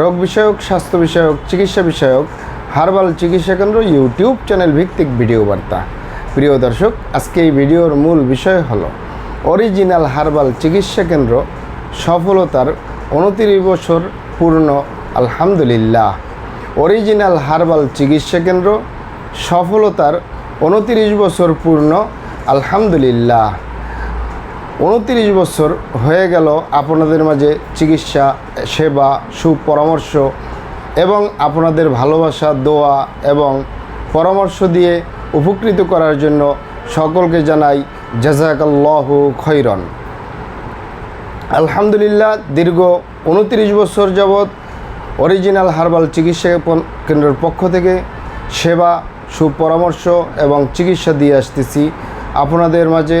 রোগ বিষয়ক স্বাস্থ্য বিষয়ক চিকিৎসা বিষয়ক হার্বাল চিকিৎসা কেন্দ্র, ইউটিউব চ্যানেল ভিত্তিক ভিডিও বার্তা। প্রিয় দর্শক, আজকে এই ভিডিওর মূল বিষয় হল, অরিজিনাল হার্বাল চিকিৎসা কেন্দ্র সফলতার উনতিরিশ বছর পূর্ণ, আলহামদুলিল্লাহ। অরিজিনাল হার্বাল চিকিৎসা কেন্দ্র সফলতার উনতিরিশ বছর পূর্ণ, আলহামদুলিল্লাহ। উনত্রিশ বছর হয়ে গেল আপনাদের মাঝে চিকিৎসা, সেবা, সুপরামর্শ এবং আপনাদের ভালোবাসা, দোয়া এবং পরামর্শ দিয়ে উপকৃত করার জন্য সকলকে জানাই জাজাকাল্লাহ খৈরন। আলহামদুলিল্লাহ, দীর্ঘ উনত্রিশ বছর যাবৎ অরিজিনাল হার্বাল চিকিৎসা কেন্দ্রের পক্ষ থেকে সেবা, সুপরামর্শ এবং চিকিৎসা দিয়ে আসতেছি। আপনাদের মাঝে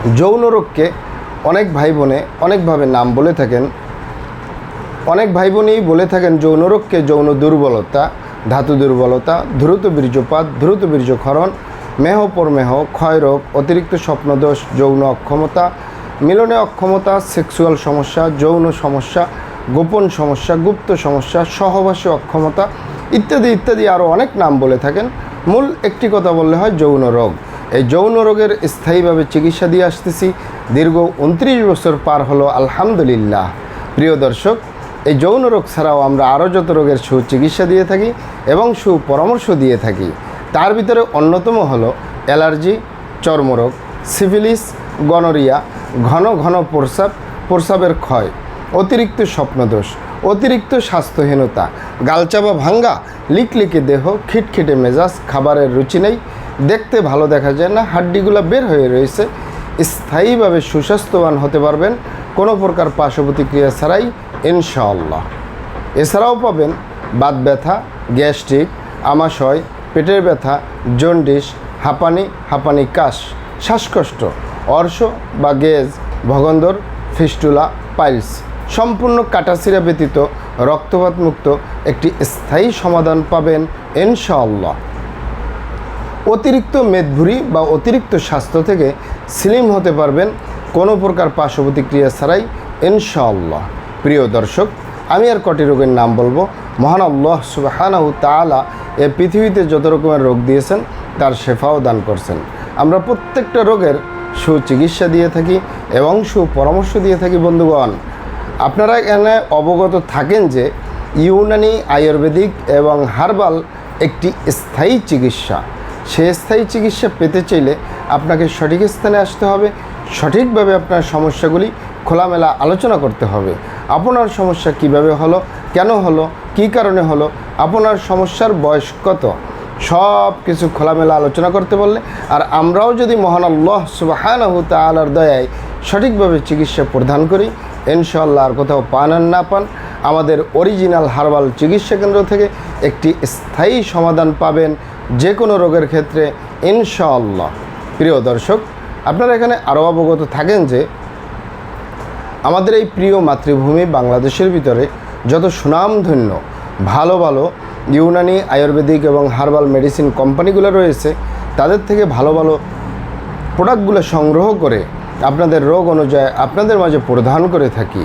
যৌন রোগকে অনেক ভাই বোনে অনেকভাবে নাম বলে থাকেন। অনেক ভাই বোনই বলে থাকেন যৌন রোগকে যৌন দুর্বলতা, ধাতু দুর্বলতা, দ্রুত বীর্যপাত, দ্রুত বীর্যক্ষরণ, মেহ পরমেহ ক্ষয়রোগ অতিরিক্ত স্বপ্নদোষ, যৌন অক্ষমতা, মিলনে অক্ষমতা, সেক্সুয়াল সমস্যা, যৌন সমস্যা, গোপন সমস্যা, গুপ্ত সমস্যা, সহবাসী অক্ষমতা ইত্যাদি ইত্যাদি আরও অনেক নাম বলে থাকেন। মূল একটি কথা বললে হয় যৌন রোগ। এই যৌন রোগের স্থায়ীভাবে চিকিৎসা দিয়ে আসতেছি। দীর্ঘ উনত্রিশ বছর পার হলো, আলহামদুলিল্লাহ। প্রিয় দর্শক, এই যৌন রোগ ছাড়াও আমরা আরও যত রোগের সুচিকিৎসা দিয়ে থাকি এবং সুপরামর্শ দিয়ে থাকি, তার ভিতরে অন্যতম হলো অ্যালার্জি, চর্মরোগ সিভিলিস গনোরিয়া, ঘন ঘন প্রস্রাব, প্রস্রাবের ক্ষয়, অতিরিক্ত স্বপ্নদোষ, অতিরিক্ত স্বাস্থ্যহীনতা, গালচাপা ভাঙ্গা, লিকলিকে দেহ, খিটখিটে মেজাজ, খাবারের রুচি নেই দেখতে ভালো দেখা যায় না, হাড্ডিগুলো বের হয়ে রয়েছে। স্থায়ীভাবে সুস্বাস্থ্যবান হতে পারবেন, কোনো প্রকার পার্শ্ব প্রতিক্রিয়া ছাড়াই, ইনশাআল্লাহ। এছাড়াও পাবেন বাত ব্যথা, গ্যাস্ট্রিক, আমাশয়, পেটের ব্যথা, জন্ডিস, হাঁপানি হাঁপানি কাশ, শ্বাসকষ্ট, অর্শ বা গেজ, ভগন্দর, ফিস্টুলা, পাইলস। সম্পূর্ণ কাটাছিরা ব্যতীত রক্তপাতমুক্ত একটি স্থায়ী সমাধান পাবেন, ইনশাআল্লাহ। অতিরিক্ত মেদভুরি বা অতিরিক্ত স্বাস্থ্য থেকে স্লিম হতে পারবেন কোনো প্রকার পার্শ্ব প্রতিক্রিয়া ছাড়াই, ইনশাআল্লাহ। প্রিয় দর্শক, আমি আর কটি রোগের নাম বলব। মহান আল্লাহ সুবাহানাহু তাআলা এ পৃথিবীতে যত রকমের রোগ দিয়েছেন, তার শেফাও দান করছেন। আমরা প্রত্যেকটা রোগের সুচিকিৎসা দিয়ে থাকি এবং সুপরামর্শ দিয়ে থাকি, বন্ধুগণ। আপনারা এখানে অবগত থাকেন যে ইউনানি আয়ুর্বেদিক এবং হার্বাল একটি স্থায়ী চিকিৎসা। সে স্থায়ী চিকিৎসা পেতে চাইলে আপনাকে সঠিক স্থানে আসতে হবে। সঠিকভাবে আপনার সমস্যাগুলি খোলামেলা আলোচনা করতে হবে। আপনার সমস্যা কীভাবে হলো, কেন হলো, কী কারণে হলো, আপনার সমস্যার বয়স কত? সব কিছু খোলামেলা আলোচনা করতে বললে আর আমরাও যদি মহান আল্লাহ সুবাহানহু তালার দয়ায় সঠিকভাবে চিকিৎসা প্রদান করি ইনশাল্লাহ আর কোথাও পান আর না পান, আমাদের অরিজিনাল হার্বাল চিকিৎসা কেন্দ্র থেকে একটি স্থায়ী সমাধান পাবেন যে কোনো রোগের ক্ষেত্রে, ইনশাআল্লাহ। প্রিয় দর্শক, আপনারা এখানে আরও অবগত থাকেন যে আমাদের এই প্রিয় মাতৃভূমি বাংলাদেশের ভিতরে যত সুনামধন্য, ভালো ভালো ইউনানি, আয়ুর্বেদিক এবং হার্বাল মেডিসিন কোম্পানিগুলো রয়েছে, তাদের থেকে ভালো ভালো প্রোডাক্টগুলো সংগ্রহ করে আপনাদের রোগ অনুযায়ী আপনাদের মাঝে প্রদান করে থাকি।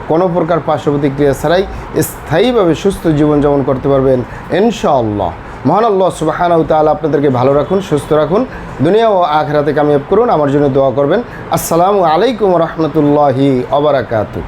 কোনো প্রকার পার্শ্ব প্রতিক্রিয়া ছাড়াই স্থায়ীভাবে সুস্থ জীবনযাপন করতে পারবেন ইনশাআল্লাহ। মহান আল্লাহ সুবাহানাউ তাহলে আপনাদেরকে ভালো রাখুন, সুস্থ রাখুন। দুনিয়া ও আখরাতে কামিয়াব করুন। আমার জন্য দোয়া করবেন। আসসালামু আলাইকুম রহমতুল্লাহি অবরাকাতু